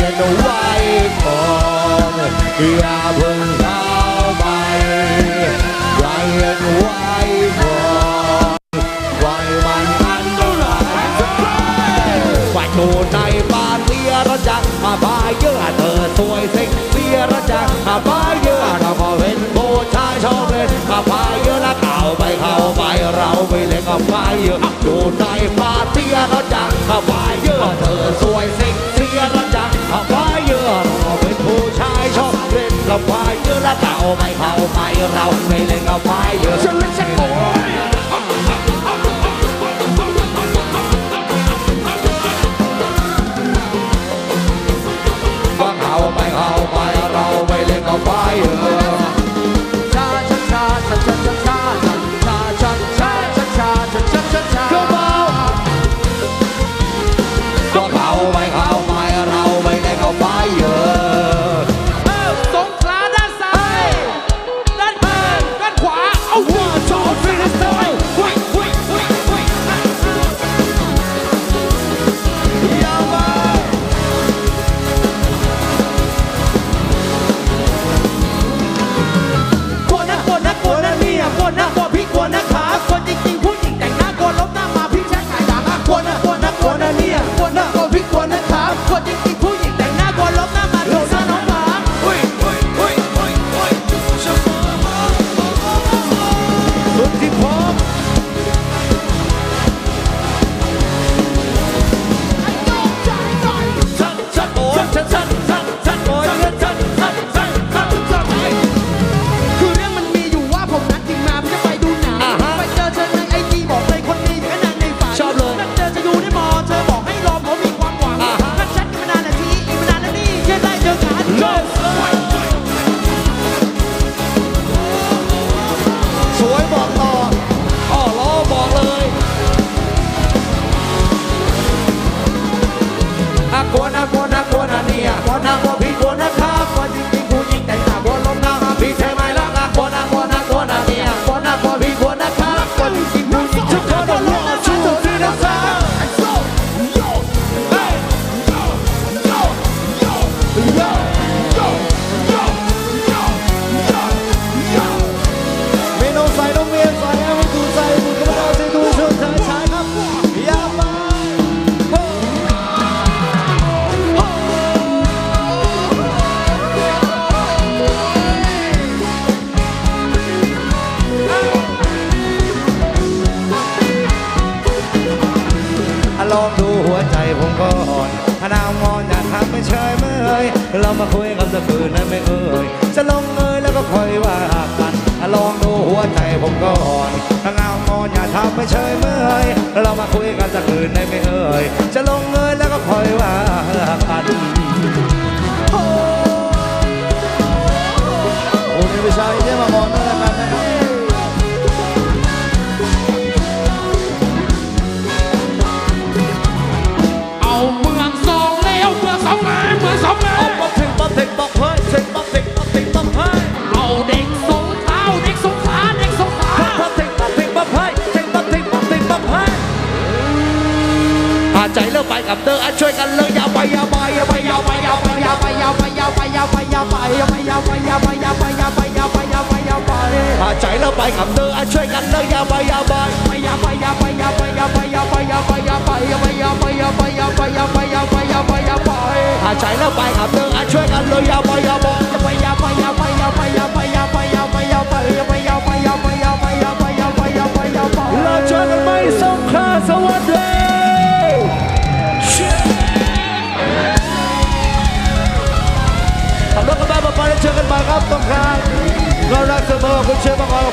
ยนไว้ก่อนอย่าเพิ่งเข้าไปไว้ไว้ก่อนไว้มันอันตรายฝ่ายอยู่ในบ้านเสียระจักมาบายเยอะเธอสวยสิปกเสียระจักมาบายเยอะเราก็เป็นผู้ชายชอบเล่นมาบายเยอะละเข้าไปเข้าไปเราไปเล่นก็บไฟเยอะอยู่ในบ้านเสียระจักมา Oh 好 ลองดูหัวใจผมก่อนถ้านางมองอยากทำไม่เฉยเมื่อยเรามาคุยกันสักคืนนั้นไม่เอ่ยจะลงเอยแล้วก็ค่อยว่ากันลองดูหัวใจผมก่อนถ้านางมองอยากทำไม่เฉยเมื่อยเรามาคุยกันสักคืนนั้นไม่เอ่ยจะลงเอย กับเตอร์ช่วยกันเลยอย่าไปอย่าไปอย่าไปอย่าไปอย่าไปอย่าไปอย่าไปอย่าไปอย่าไปอย่าไปอย่าไปอย่าไปอย่าไปอย่าไปอย่าไปอย่าไปอย่าไปอย่าไปหาใจแล้วไปกับเตอร์ช่วยกันเลยอย่าไปอย่าไปอย่าไปอย่าไปอย่าไปอย่าไปอย่าไปอย่าไปอย่าไปอย่าไปอย่าไปอย่าไปอย่าไปอย่าไปอย่าไปอย่าไป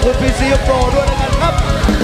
คุณพีซีโปรด้วยนะครับ